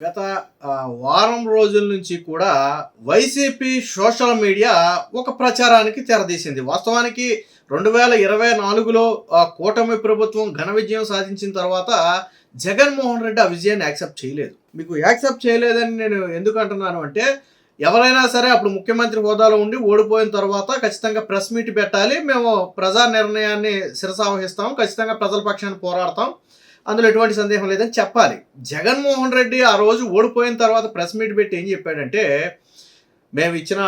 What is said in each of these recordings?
గత వారం రోజుల నుంచి కూడా వైసీపీ సోషల్ మీడియా ఒక ప్రచారానికి తెరదీసింది. వాస్తవానికి రెండు వేల ఇరవై నాలుగులో కూటమి ప్రభుత్వం ఘన విజయం సాధించిన తర్వాత జగన్మోహన్ రెడ్డి ఆ విజయాన్ని యాక్సెప్ట్ చేయలేదు. మీకు యాక్సెప్ట్ చేయలేదని నేను ఎందుకు అంటున్నాను అంటే ఎవరైనా సరే అప్పుడు ముఖ్యమంత్రి హోదాలో ఉండి ఓడిపోయిన తర్వాత ఖచ్చితంగా ప్రెస్ మీట్ పెట్టాలి. మేము ప్రజా నిర్ణయాన్ని శిరసావహిస్తాం. ఖచ్చితంగా ప్రజల పక్షాన్ని పోరాడతాం. అందులో ఎటువంటి సందేహం లేదని చెప్పాలి. జగన్మోహన్ రెడ్డి ఆ రోజు ఓడిపోయిన తర్వాత ప్రెస్ మీట్ పెట్టి ఏం చెప్పాడంటే మేము ఇచ్చిన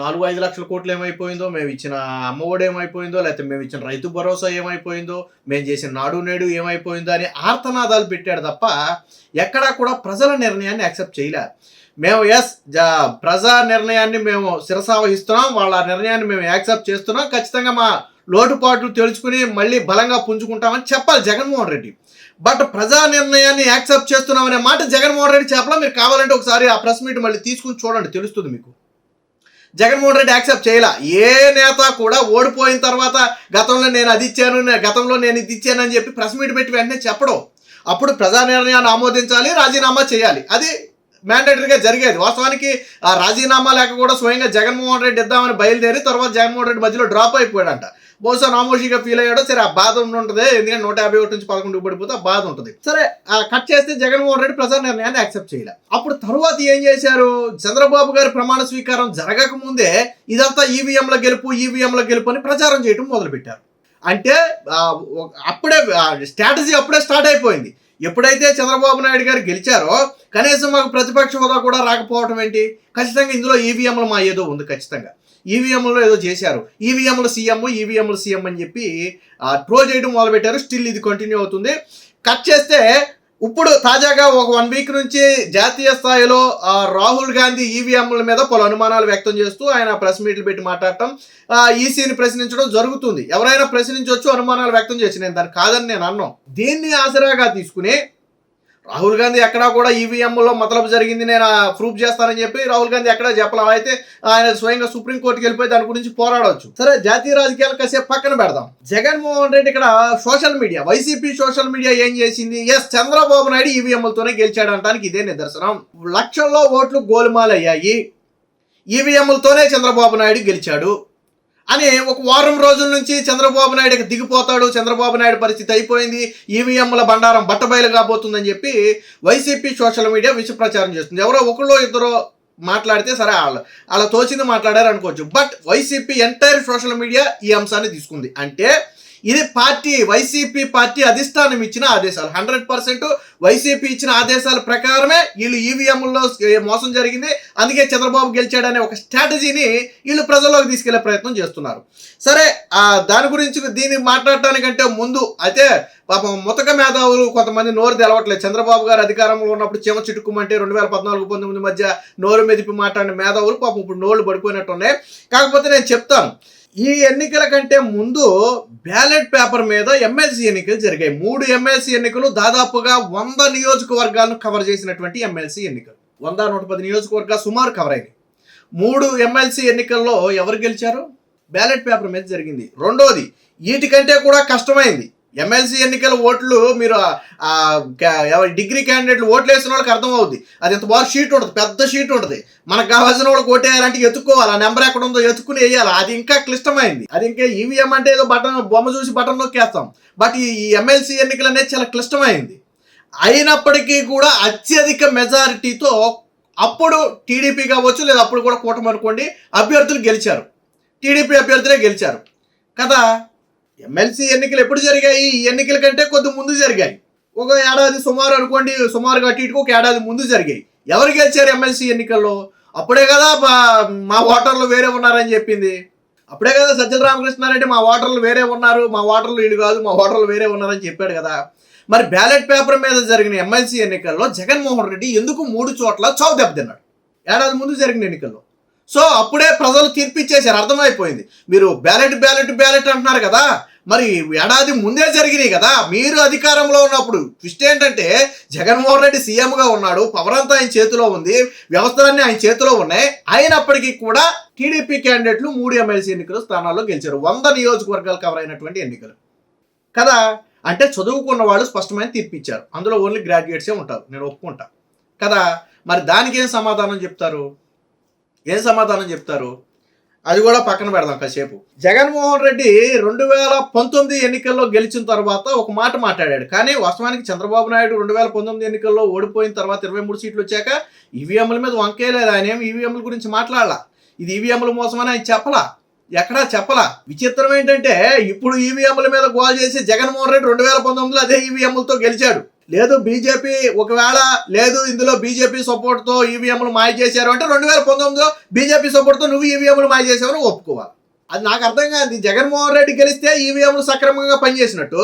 నాలుగు ఐదు లక్షల కోట్లు ఏమైపోయిందో మేము ఇచ్చిన అమ్మఒడి ఏమైపోయిందో లేకపోతే మేము ఇచ్చిన రైతు భరోసా ఏమైపోయిందో మేము చేసిన నాడు నేడు ఏమైపోయిందో అని ఆర్తనాదాలు పెట్టాడు తప్ప ఎక్కడా కూడా ప్రజల నిర్ణయాన్ని యాక్సెప్ట్ చేయలే. మేము ఎస్ ప్రజా నిర్ణయాన్ని మేము శిరసావహిస్తున్నాం వాళ్ళ నిర్ణయాన్ని మేము యాక్సెప్ట్ చేస్తున్నాం ఖచ్చితంగా మా లోటుపాట్లు తెలుసుకుని మళ్ళీ బలంగా పుంజుకుంటామని చెప్పాలి జగన్మోహన్ రెడ్డి. బట్ ప్రజా నిర్ణయాన్ని యాక్సెప్ట్ చేస్తున్నామనే మాట జగన్మోహన్ రెడ్డి చెప్పలా మీరు కావాలంటే ఒకసారి ఆ ప్రెస్ మీట్ మళ్ళీ తీసుకుని చూడండి తెలుస్తుంది మీకు. జగన్మోహన్ రెడ్డి యాక్సెప్ట్ చేయాల. ఏ నేత కూడా ఓడిపోయిన తర్వాత గతంలో నేను అది ఇచ్చాను గతంలో నేను ఇది ఇచ్చాను అని చెప్పి ప్రెస్ మీట్ పెట్టి వెంటనే చెప్పడం. అప్పుడు ప్రజా నిర్ణయాన్ని ఆమోదించాలి రాజీనామా చేయాలి. అది మ్యాండేటరీగా జరిగేది. వాస్తవానికి ఆ రాజీనామా లేక కూడా స్వయంగా జగన్మోహన్ రెడ్డి ఇద్దామని బయలుదేరి తర్వాత జగన్మోహన్ రెడ్డి మధ్యలో డ్రాప్ అయిపోయాడంట. బహుశా నామోషిగా ఫీల్ అయ్యాడో సరే ఆ బాధ ఉంటుంది ఎందుకంటే నూట యాభై ఒకటి నుంచి పదకొండు పడిపోతే ఆ బాధ ఉంటుంది. సరే ఆ కట్ చేస్తే జగన్మోహన్ రెడ్డి ప్రజా నిర్ణయాన్ని యాక్సెప్ట్ చేయలే. అప్పుడు తర్వాత ఏం చేశారు? చంద్రబాబు గారి ప్రమాణ స్వీకారం జరగక ముందే ఇదంతా ఈవీఎంల గెలుపు ఈవీఎంల గెలుపు అని ప్రచారం చేయడం మొదలుపెట్టారు. అంటే అప్పుడే స్ట్రాటజీ అప్పుడే స్టార్ట్ అయిపోయింది. ఎప్పుడైతే చంద్రబాబు నాయుడు గారు గెలిచారో కనీసం మాకు ప్రతిపక్ష హోదా కూడా రాకపోవటం ఏంటి? ఖచ్చితంగా ఇందులో ఈవీఎంలు మా ఏదో ఉంది ఖచ్చితంగా. ఈవీఎంలో ఏదో చేశారు. ఈవీఎంలు సీఎం ఈవీఎంలు సీఎం అని చెప్పి ట్రోల్ చేయడం మొదలుపెట్టారు. స్టిల్ ఇది కంటిన్యూ అవుతుంది. కట్ చేస్తే ఇప్పుడు తాజాగా ఒక వన్ వీక్ నుంచి జాతీయ స్థాయిలో రాహుల్ గాంధీ ఈవీఎంల మీద పలు అనుమానాలు వ్యక్తం చేస్తూ ఆయన ప్రెస్ మీట్లు పెట్టి మాట్లాడటం ఈసీని ప్రశ్నించడం జరుగుతుంది. ఎవరైనా ప్రశ్నించవచ్చు అనుమానాలు వ్యక్తం చేసి నేను దాన్ని కాదని నేను అన్నాం. దీన్ని ఆసరాగా తీసుకుని రాహుల్ గాంధీ ఎక్కడా కూడా ఈవీఎంలో మతలబు జరిగింది నేను ప్రూఫ్ చేస్తానని చెప్పి రాహుల్ గాంధీ ఎక్కడా చెప్పలేదు అయితే ఆయన స్వయంగా సుప్రీంకోర్టుకి వెళ్ళిపోయి దాని గురించి పోరాడవచ్చు సరే జాతీయ రాజకీయాలు కాసేపు పక్కన పెడదాం. జగన్మోహన్ రెడ్డి ఇక్కడ social media YCP social media ఏం చేసింది? ఎస్ చంద్రబాబు నాయుడు ఈవీఎంలతోనే గెలిచాడు అనడానికి ఇదే నిదర్శనం? లక్షల్లో ఓట్లు గోలుమాలయ్యాయి. ఈవీఎంలతోనే చంద్రబాబు నాయుడు గెలిచాడు. అని ఒక వారం రోజుల నుంచి చంద్రబాబు నాయుడు దిగిపోతాడు చంద్రబాబు నాయుడు పరిస్థితి అయిపోయింది ఈవీఎంల బండారం బట్టబయలు కాబోతుందని చెప్పి వైసీపీ సోషల్ మీడియా విష ప్రచారం చేస్తుంది. ఎవరో ఒకళ్ళో ఇద్దరో మాట్లాడితే సరే వాళ్ళు అలా తోచింది మాట్లాడారు అనుకోవచ్చు but YCP entire social media ఈ అంశాన్ని తీసుకుంది. అంటే ఇది పార్టీ వైసీపీ పార్టీ అధిష్టానం ఇచ్చిన ఆదేశాలు. హండ్రెడ్ పర్సెంట్ వైసీపీ ఇచ్చిన ఆదేశాల ప్రకారమే వీళ్ళు ఈవీఎంలో మోసం జరిగింది. అందుకే చంద్రబాబు గెలిచాడనే ఒక స్ట్రాటజీని వీళ్ళు ప్రజల్లోకి తీసుకెళ్ళే ప్రయత్నం చేస్తున్నారు. సరే ఆ దాని గురించి దీన్ని మాట్లాడటానికంటే ముందు అయితే పాపం ముతక మేధావులు కొంతమంది నోరు తెలవట్లేదు. చంద్రబాబు గారు అధికారంలో ఉన్నప్పుడు చీమ చిట్టుకుమంటే రెండు వేల పద్నాలుగు పంతొమ్మిది మధ్య నోరు మెదిపి మాట్లాడిన మేధావులు పాపం ఇప్పుడు నోళ్ళు పడిపోయినట్టు ఉన్నాయి కాకపోతే నేను చెప్తాను. ఈ ఎన్నికల కంటే ముందు బ్యాలెట్ పేపర్ మీద ఎమ్మెల్సీ ఎన్నికలు జరిగాయి. మూడు ఎమ్మెల్సీ ఎన్నికలు దాదాపుగా వంద నియోజకవర్గాలను కవర్ చేసినటువంటి ఎమ్మెల్సీ ఎన్నికలు. వంద నూట పది నియోజకవర్గాలు సుమారు కవర్ అయినాయి. మూడు ఎమ్మెల్సీ ఎన్నికల్లో ఎవరు గెలిచారు? బ్యాలెట్ పేపర్ మీద జరిగింది. రెండోది వీటికంటే కూడా కష్టమైంది. ఎమ్మెల్సీ ఎన్నికల ఓట్లు మీరు ఎవరి డిగ్రీ క్యాండిడేట్లు ఓట్లు వేసిన వాళ్ళకి అర్థం అవుద్ది అది ఎంత బాగా షీట్ ఉంటుంది పెద్ద షీట్ ఉంటుంది. మనకు కావాల్సిన వాళ్ళకి ఓటేయాలంటే ఎత్తుక్కోవాలి ఆ నెంబర్ ఎక్కడ ఉందో ఎత్తుకుని వేయాలి. అది ఇంకా క్లిష్టమైంది. అది ఇంకా ఈవీఎం అంటే ఏదో బటన్ బొమ్మ చూసి బటన్ నొక్కేస్తాం. బట్ ఈ ఎమ్మెల్సీ ఎన్నికలు అనేది చాలా క్లిష్టమైంది. అయినప్పటికీ కూడా అత్యధిక మెజారిటీతో అప్పుడు టీడీపీ కావచ్చు లేదా అప్పుడు కూడా కూటమి అనుకోండి అభ్యర్థులు గెలిచారు. టీడీపీ అభ్యర్థులే గెలిచారు. కదా? ఎమ్మెల్సీ ఎన్నికలు ఎప్పుడు జరిగాయి? ఈ ఎన్నికల కంటే కొద్ది ముందు జరిగాయి. ఒక ఏడాది సుమారు అనుకోండి సుమారుగా అటు ఇటుకు ఒక ఏడాది ముందు జరిగాయి. ఎవరు గెలిచారు ఎమ్మెల్సీ ఎన్నికల్లో? అప్పుడే కదా మా ఓటర్లు వేరే ఉన్నారని చెప్పింది. అప్పుడే కదా సజ్జల రామకృష్ణారెడ్డి మా ఓటర్లు వేరే ఉన్నారు మా ఓటర్లు వీళ్ళు కాదు మా ఓటర్లు వేరే ఉన్నారని చెప్పాడు కదా. మరి బ్యాలెట్ పేపర్ మీద జరిగిన ఎమ్మెల్సీ ఎన్నికల్లో జగన్మోహన్ రెడ్డి ఎందుకు మూడు చోట్ల చావు దెబ్బతిన్నాడు? ఏడాది ముందు జరిగిన ఎన్నికల్లో. సో అప్పుడే ప్రజలు తీర్పిచ్చేశారు అర్థమైపోయింది. మీరు బ్యాలెట్ బ్యాలెట్ బ్యాలెట్ అంటున్నారు కదా. మరి ఏడాది ముందే జరిగినాయి కదా. మీరు అధికారంలో ఉన్నప్పుడు ట్విస్ట్ ఏంటంటే జగన్మోహన్ రెడ్డి సీఎంగా ఉన్నాడు. పవర్ అంతా ఆయన చేతిలో ఉంది. వ్యవస్థలన్నీ ఆయన చేతిలో ఉన్నాయి. అయినప్పటికీ కూడా టీడీపీ క్యాండిడేట్లు మూడు ఎమ్మెల్సీ ఎన్నికలు స్థానాల్లో గెలిచారు. వంద నియోజకవర్గాలు కవర్ అయినటువంటి ఎన్నికలు. కదా? అంటే చదువుకున్న వాళ్ళు స్పష్టమైన తీర్పు ఇచ్చారు. అందులో ఓన్లీ గ్రాడ్యుయేట్సే ఉంటారు. నేను ఒప్పుకుంటా. కదా? మరి దానికి ఏం సమాధానం చెప్తారు? ఏం సమాధానం చెప్తారు? అది కూడా పక్కన పెడదాం కాసేపు. జగన్మోహన్ రెడ్డి రెండు వేల పంతొమ్మిది ఎన్నికల్లో గెలిచిన తర్వాత ఒక మాట మాట్లాడాడు. కానీ వాస్తవానికి చంద్రబాబు నాయుడు రెండు వేల పంతొమ్మిది ఎన్నికల్లో ఓడిపోయిన తర్వాత ఇరవై మూడు సీట్లు వచ్చాక ఈవీఎంల మీద వంకేయలేదు ఆయన. ఏం ఈవీఎంల గురించి మాట్లాడాల? ఇది ఈవీఎంల మోసమని ఆయన చెప్పలా? ఎక్కడా చెప్పలా? విచిత్రం ఏంటంటే ఇప్పుడు ఈవీఎంల మీద గోల్ చేసి జగన్మోహన్ రెడ్డి రెండు వేల పంతొమ్మిదిలో అదే ఈవీఎంలతో గెలిచాడు. లేదు బీజేపీ ఒకవేళ లేదు ఇందులో బీజేపీ సపోర్ట్తో ఈవీఎంలు మాయ చేశారు అంటే రెండు వేల పంతొమ్మిదిలో బీజేపీ సపోర్ట్తో నువ్వు ఈవీఎంలు మాయ చేసావని ఒప్పుకోవాలి. అది నాకు అర్థం కాదు జగన్మోహన్ రెడ్డి గెలిస్తే ఈవీఎంలు సక్రమంగా పనిచేసినట్టు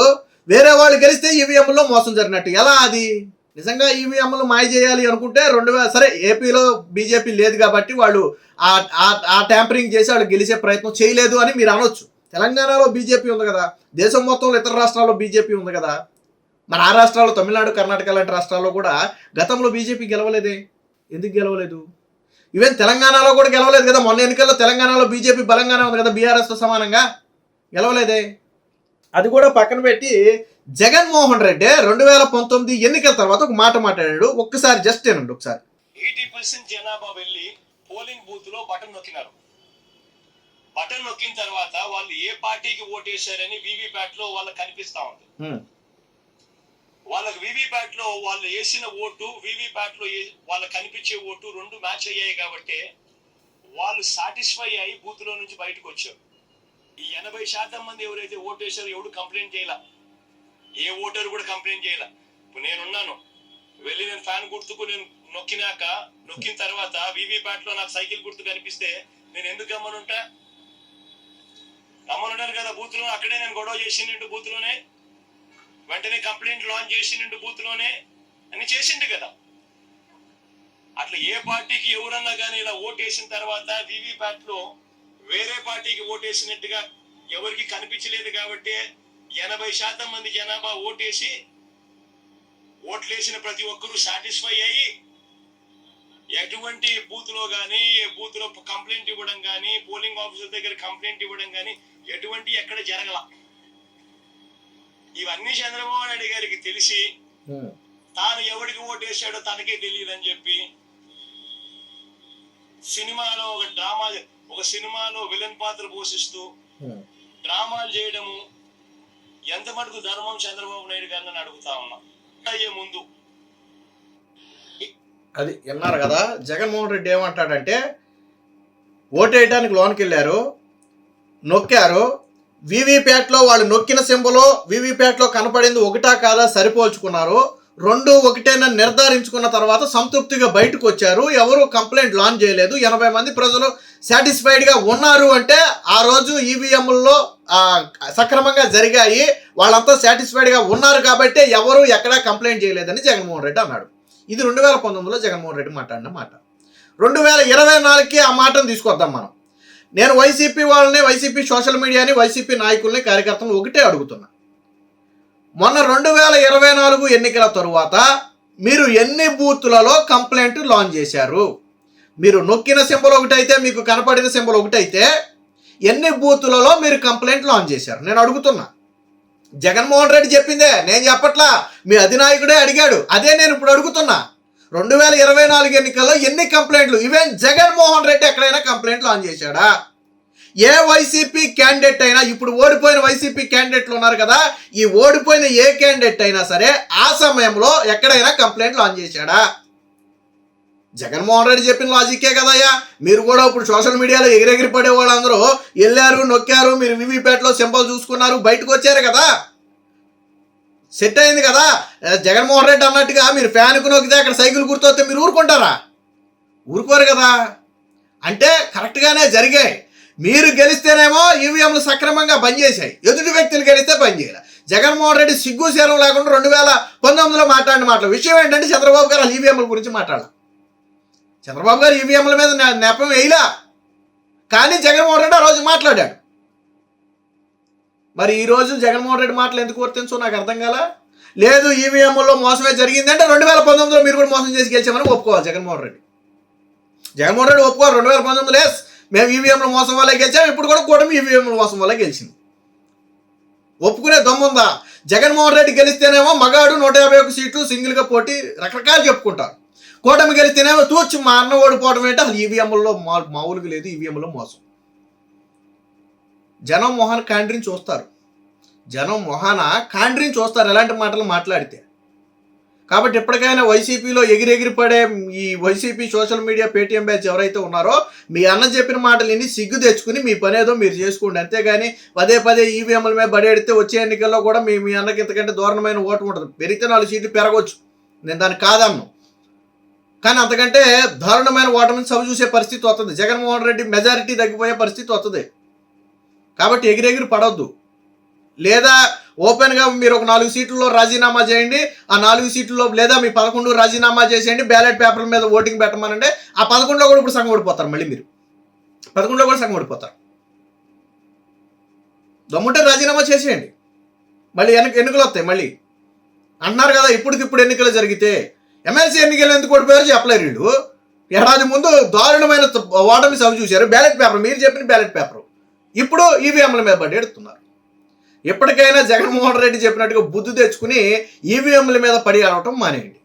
వేరే వాళ్ళు గెలిస్తే ఈవీఎంలో మోసం జరిగినట్టు. ఎలా అది? నిజంగా ఈవీఎంలు మాయ చేయాలి అనుకుంటే రెండు వేల సరే ఏపీలో బీజేపీ లేదు కాబట్టి వాళ్ళు ఆ ఆ- ఆ ట్యాంపరింగ్ చేసి వాళ్ళు గెలిచే ప్రయత్నం చేయలేదు అని మీరు అనొచ్చు. తెలంగాణలో బీజేపీ ఉంది కదా. దేశం మొత్తంలో ఇతర రాష్ట్రాల్లో బీజేపీ ఉంది కదా. మన ఆ రాష్ట్రాల్లో తమిళనాడు కర్ణాటక లాంటి రాష్ట్రాల్లో కూడా గతంలో బీజేపీ గెలవలేదే. ఎందుకు గెలవలేదు? ఈవెన్ తెలంగాణలో కూడా గెలవలేదు కదా. మొన్న ఎన్నికల్లో తెలంగాణలో బీజేపీ బలంగానే ఉంది కదా బీఆర్ఎస్తో సమానంగా? గెలవలేదే. అది కూడా పక్కన పెట్టి జగన్మోహన్ రెడ్డి రెండు వేల పంతొమ్మిది ఎన్నికల తర్వాత ఒక మాట మాట్లాడాడు. ఒక్కసారి జస్ట్ ఏనండి ఒకసారి. ఎయిటీ పర్సెంట్ జనాభా వెళ్ళి పోలింగ్ బూత్లో బటన్ నొక్కినారు. బటన్ నొక్కిన తర్వాత వాళ్ళు ఏ పార్టీకి ఓటేశారని వీవీప్యాట్లో వాళ్ళకి కనిపిస్తా ఉంది. వాళ్ళకి వివిప్యాట్లో వాళ్ళు వేసిన ఓటు వివిప్యాట్లో వాళ్ళకి కనిపించే ఓటు రెండు మ్యాచ్ అయ్యాయి కాబట్టి వాళ్ళు సాటిస్ఫై అయ్యి బూత్లో నుంచి బయటకు వచ్చారు. ఈ ఎనభై శాతం మంది ఎవరైతే ఓటేశారో ఎవడు కంప్లైంట్ చేయాల? ఏ ఓటర్ కూడా కంప్లైంట్ చేయాల? ఇప్పుడు నేనున్నాను వెళ్ళి నేను ఫ్యాన్ గుర్తుకు నేను నొక్కినాక నొక్కిన తర్వాత వివిప్యాట్లో నాకు సైకిల్ గుర్తు కనిపిస్తే నేను ఎందుకు గమ్మనుంటా? గమ్మనుంటాను కదా బూత్లో అక్కడే నేను గొడవ చేసిండు బూత్లోనే. వెంటనే కంప్లైంట్ లాంచ్ చేసిండు బూత్లోనే అని చేసిండు కదా. అట్లా ఏ పార్టీకి ఎవరన్నా కానీ ఇలా ఓటేసిన తర్వాత వివిప్యాట్లో వేరే పార్టీకి ఓటేసినట్టుగా ఎవరికి కనిపించలేదు కాబట్టి ఎనభై శాతం మంది జనాభా ఓటేసి ఓట్లేసిన ప్రతి ఒక్కరూ సాటిస్ఫై అయ్యి ఎటువంటి బూత్లో కానీ బూత్లో కంప్లైంట్ ఇవ్వడం కానీ పోలింగ్ ఆఫీసర్ దగ్గర కంప్లైంట్ ఇవ్వడం కానీ ఎటువంటి ఎక్కడ జరగల. ఇవన్నీ చంద్రబాబు నాయుడు గారికి తెలిసి హ్మ్. తాను ఎవరికి ఓటేశాడో తనకే తెలియదు అని చెప్పి సినిమాలో ఒక డ్రామా ఒక సినిమాలో విలన్ పాత్ర పోషిస్తూ హ్మ్. డ్రామాలు చేయడము ఎంత మటుకు ధర్మం చంద్రబాబు నాయుడు గారిని అడుగుతా ఉన్నా అయ్యే ముందు అది విన్నారు కదా జగన్మోహన్ రెడ్డి ఏమంటాడంటే ఓటేయడానికి లోనికి వెళ్ళారు నొక్కారు వీవీప్యాట్లో వాళ్ళు నొక్కిన సింబలో వీవీప్యాట్లో కనపడింది ఒకటా కాదా సరిపోల్చుకున్నారు. రెండు ఒకటేనని నిర్ధారించుకున్న తర్వాత సంతృప్తిగా బయటకు వచ్చారు. ఎవరు కంప్లైంట్ లాంచ్ చేయలేదు. ఎనభై మంది ప్రజలు సాటిస్ఫైడ్గా ఉన్నారు అంటే ఆ రోజు ఈవీఎంల్లో సక్రమంగా జరిగాయి. వాళ్ళంతా సాటిస్ఫైడ్గా ఉన్నారు కాబట్టి ఎవరు ఎక్కడా కంప్లైంట్ చేయలేదని జగన్మోహన్ రెడ్డి అన్నాడు. ఇది రెండు వేల పంతొమ్మిదిలో జగన్మోహన్ రెడ్డి మాట్లాడిన మాట. రెండు వేల ఇరవై నాలుగుకి ఆ మాటను తీసుకొద్దాం మనం. నేను వైసీపీ వాళ్ళని వైసీపీ సోషల్ మీడియాని వైసీపీ నాయకుల్ని కార్యకర్తలను ఒకటే అడుగుతున్నా. మొన్న రెండు వేల ఇరవై నాలుగు ఎన్నికల తరువాత మీరు ఎన్ని బూత్లలో కంప్లైంట్ లాంచ్ చేశారు? మీరు నొక్కిన సింబల్ ఒకటైతే మీకు కనపడిన సింబల్ ఒకటైతే ఎన్ని బూతులలో మీరు కంప్లైంట్ లాంచ్ చేశారు? నేను అడుగుతున్నా. జగన్మోహన్ రెడ్డి చెప్పిందే నేను చెప్పట్లా. మీ అధినాయకుడే అడిగాడు అదే నేను ఇప్పుడు అడుగుతున్నా. రెండు వేల ఇరవై నాలుగు ఎన్నికల్లో ఎన్ని కంప్లైంట్లు? ఈవెన్ జగన్మోహన్ రెడ్డి ఎక్కడైనా కంప్లైంట్ లాంచ్ చేశాడా? ఏ వైసీపీ క్యాండిడేట్ అయినా ఇప్పుడు ఓడిపోయిన వైసీపీ క్యాండిడేట్లు ఉన్నారు కదా ఈ ఓడిపోయిన ఏ క్యాండిడేట్ అయినా సరే ఆ సమయంలో ఎక్కడైనా కంప్లైంట్ లాంచ్ చేశాడా? జగన్మోహన్ రెడ్డి చెప్పిన లాజిక్కే కదయ్యా? మీరు కూడా ఇప్పుడు సోషల్ మీడియాలో ఎగిరెగిరి పడే వాళ్ళందరూ వెళ్ళారు నొక్కారు మీరు వివిపేటలో సింబల్ చూసుకున్నారు బయటకు వచ్చారు కదా. సెట్ అయింది కదా. జగన్మోహన్ రెడ్డి అన్నట్టుగా మీరు ఫ్యాన్కు నొక్కితే అక్కడ సైకిల్ గుర్తొస్తే మీరు ఊరుకుంటారా? ఊరుకోరు కదా. అంటే కరెక్ట్గానే జరిగాయి. మీరు గెలిస్తేనేమో ఈవీఎంలు సక్రమంగా పనిచేశాయి ఎదుటి వ్యక్తులు గెలిస్తే పనిచేయాలి జగన్మోహన్ రెడ్డి సిగ్గు సేరం లేకుండా రెండు వేల పంతొమ్మిదిలో మాట్లాడిన మాటలు. విషయం ఏంటంటే చంద్రబాబు గారు ఈవీఎంల గురించి మాట్లాడాలి. చంద్రబాబు గారు ఈవీఎంల మీద నెపం వేయలా. కానీ జగన్మోహన్ రెడ్డి ఆ రోజు మాట్లాడాడు. మరి ఈ జగన్మోహన్ రెడ్డి మాటలు ఎందుకు వర్తించో నాకు అర్థం కాలా? లేదు ఈవీఎంలో మోసమే జరిగింది అంటే రెండు వేల పంతొమ్మిదిలో మీరు కూడా మోసం చేసి గెలిచామని ఒప్పుకోవాలి జగన్మోహన్ రెడ్డి. జగన్మోహన్ రెడ్డి ఒప్పుకోవాలి. రెండు వేల పంతొమ్మిది ఎస్. మేము ఈవీఎంల మోసం వల్ల గెలిచాం ఇప్పుడు కూడా కూటమి ఈవీఎంల మోసం వల్ల గెలిచింది. ఒప్పుకునే దమ్ముందా జగన్మోహన్ రెడ్డి గెలిస్తేనేమో మగాడు నూట యాభై ఒక్క సీట్లు సింగిల్గా పోటీ రకరకాలు చెప్పుకుంటారు. కూటమి గెలిస్తేనేమో తూర్చి మా అన్న ఓడిపోవడం ఏంటి? అసలు ఈవీఎంలో మా మామూలుగా లేదు ఈవీఎంలో మోసం. జనం మొహాన కాండ్రిని చూస్తారు. జనం మొహాన కాండ్రిని చూస్తారు ఎలాంటి మాటలు మాట్లాడితే. కాబట్టి ఎప్పటికైనా వైసీపీలో ఎగిరెగిరి పడే ఈ YCP social media Paytm batch ఎవరైతే ఉన్నారో మీ అన్న చెప్పిన మాటలు విని సిగ్గు తెచ్చుకుని మీ పని ఏదో మీరు చేసుకోండి. అంతేగాని పదే పదే ఈవీఎంల మీద బడేడితే వచ్చే ఎన్నికల్లో కూడా మీ మీ అన్నకి ఇంతకంటే దారుణమైన ఓటు ఉంటుంది పెరిగితే నాలుగు సీట్లు పెరగవచ్చు నేను దాన్ని కాదన్ను. కానీ అంతకంటే దారుణమైన ఓటమిని సభ చూసే పరిస్థితి వస్తుంది జగన్మోహన్ రెడ్డి మెజారిటీ తగ్గిపోయే పరిస్థితి వస్తుంది కాబట్టి ఎగిరెగిరి పడవద్దు లేదా ఓపెన్గా మీరు ఒక నాలుగు సీట్లలో రాజీనామా చేయండి. ఆ నాలుగు సీట్లలో లేదా మీ పదకొండు రాజీనామా చేసేయండి. బ్యాలెట్ పేపర్ల మీద ఓటింగ్ పెట్టమనంటే ఆ పదకొండులో కూడా ఇప్పుడు సగం ఓడిపోతారు మళ్ళీ మీరు. పదకొండులో కూడా సగం ఓడిపోతారు. దమ్ముంటే రాజీనామా చేసేయండి. మళ్ళీ ఎన్నిక ఎన్నికలు వస్తాయి మళ్ళీ. అంటున్నారు కదా ఇప్పటికిప్పుడు ఎన్నికలు జరిగితే. ఎమ్మెల్సీ ఎన్నికలు ఎందుకు ఓడిపోయారు చెప్పలేరు వీళ్ళు. ఏడాది ముందు దారుణమైన ఓటమి సభ చూశారు. బ్యాలెట్ పేపర్ మీరు చెప్పిన బ్యాలెట్ పేపర్. ఇప్పుడు ఈవీఎంల మీద పడి ఎడుతున్నారు. ఎప్పటికైనా జగన్మోహన్ రెడ్డి చెప్పినట్టుగా బుద్ధి తెచ్చుకుని ఈవీఎంల మీద పడి ఆడటం మానేయండి.